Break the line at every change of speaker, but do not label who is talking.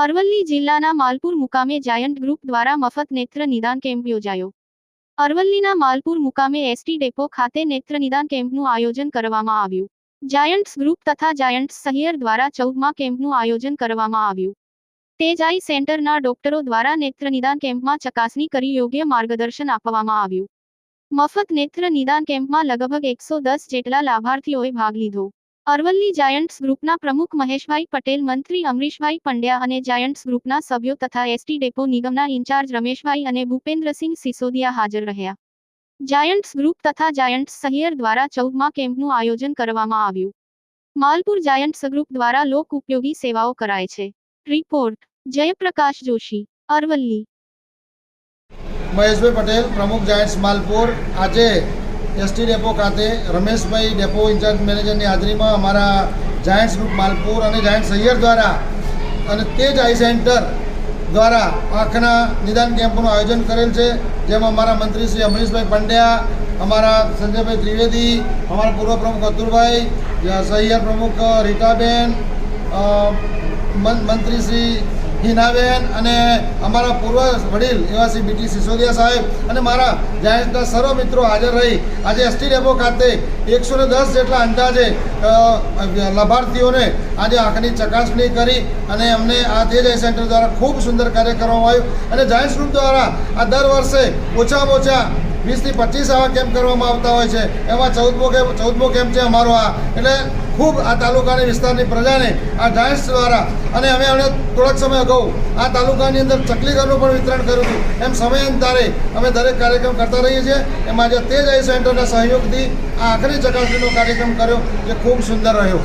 અરવલ્લી જિલ્લાના માલપુર મુકામે giant group દ્વારા મફત નેત્ર નિદાન કેમ્પ યોજાયો. અરવલ્લીના માલપુર મુકામે એસટી ડેપો ખાતે નેત્ર નિદાન કેમ્પનું આયોજન કરવામાં આવ્યું. જાયન્ટ્સ ગ્રુપ તથા જાયન્ટ્સ સહિયર દ્વારા ચૌદમાં કેમ્પનું આયોજન કરવામાં આવ્યું. તેજાઈ સેન્ટરના ડોક્ટરો દ્વારા નેત્ર નિદાન કેમ્પમાં ચકાસણી કરી યોગ્ય માર્ગદર્શન આપવામાં આવ્યું. મફત નેત્ર નિદાન કેમ્પમાં લગભગ એકસો દસ જેટલા લાભાર્થીઓએ ભાગ લીધો. અરવલ્લી જાયન્ટ્સ ગ્રુપના પ્રમુખ મહેશભાઈ પટેલ, મંત્રી અમરીશભાઈ પંડ્યા અને જાયન્ટ્સ ગ્રુપના સભ્યો તથા એસટી ડેપો નિગમના ઇન્ચાર્જ રમેશભાઈ અને ભૂપેન્દ્રસિંહ સિસોદિયા હાજર રહ્યા. જાયન્ટ્સ ગ્રુપ તથા જાયન્ટ્સ સહિયર દ્વારા ચૌદમાં કેમ્પનું આયોજન કરવામાં આવ્યું. માલપુર જાયન્ટ્સ ગ્રુપ દ્વારા લોક ઉપયોગી સેવાઓ કરાય છે. રિપોર્ટ જયપ્રકાશ જોશી, અરવલ્લી.
મહેશભાઈ પટેલ, પ્રમુખ જાયન્ટ્સ માલપુર. આજે એસટી ડેપો ખાતે રમેશભાઈ ડેપો ઇન્ચાર્જ મેનેજરની હાજરીમાં અમારા જાયન્ટ્સ ગ્રુપ માલપુર અને જાયન્ટ સૈયર દ્વારા અને તે જ આઈ સેન્ટર દ્વારા આંખના નિદાન કેમ્પનું આયોજન કરેલ છે, જેમાં અમારા મંત્રી શ્રી અમરીશભાઈ પંડ્યા, અમારા સંજયભાઈ ત્રિવેદી, અમારા પૂર્વ પ્રમુખ અતુલભાઈ સહિયર પ્રમુખ રીટાબેન મંત્રી શ્રી હિનાબેન અને અમારા પૂર્વ વડીલ એવા શ્રી બીટી સિસોદિયા સાહેબ અને મારા જાયન્ટના સર્વ મિત્રો હાજર રહી. આજે એસટી ડેપો ખાતે એકસો દસ જેટલા અંદાજે લાભાર્થીઓને આજે આંખની ચકાસણી કરી અને અમને આ તેજ સેન્ટર દ્વારા ખૂબ સુંદર કાર્ય કરવામાં આવ્યું. અને જાયન્ટ્સ ગ્રુપ દ્વારા આ દર વર્ષે ઓછામાં ઓછા વીસથી પચીસ આવા કેમ્પ કરવામાં આવતા હોય છે. એમાં ચૌદમો કેમ્પ ચૌદમો કેમ્પ છે અમારો આ. એટલે ખૂબ આ તાલુકાની વિસ્તારની પ્રજાને, આ જાયન્ટ્સ દ્વારા, અને અમે અમને થોડાક સમય અગાઉ આ તાલુકાની અંદર ચકલીઘરનું પણ વિતરણ કર્યું હતું. એમ સમયાંતરે અમે દરેક કાર્યક્રમ કરતા રહીએ છીએ. એમાં આજે તેજ આઈ સેન્ટરના સહયોગથી આ આખરી ચકાસણીનો કાર્યક્રમ કર્યો, જે ખૂબ સુંદર રહ્યો.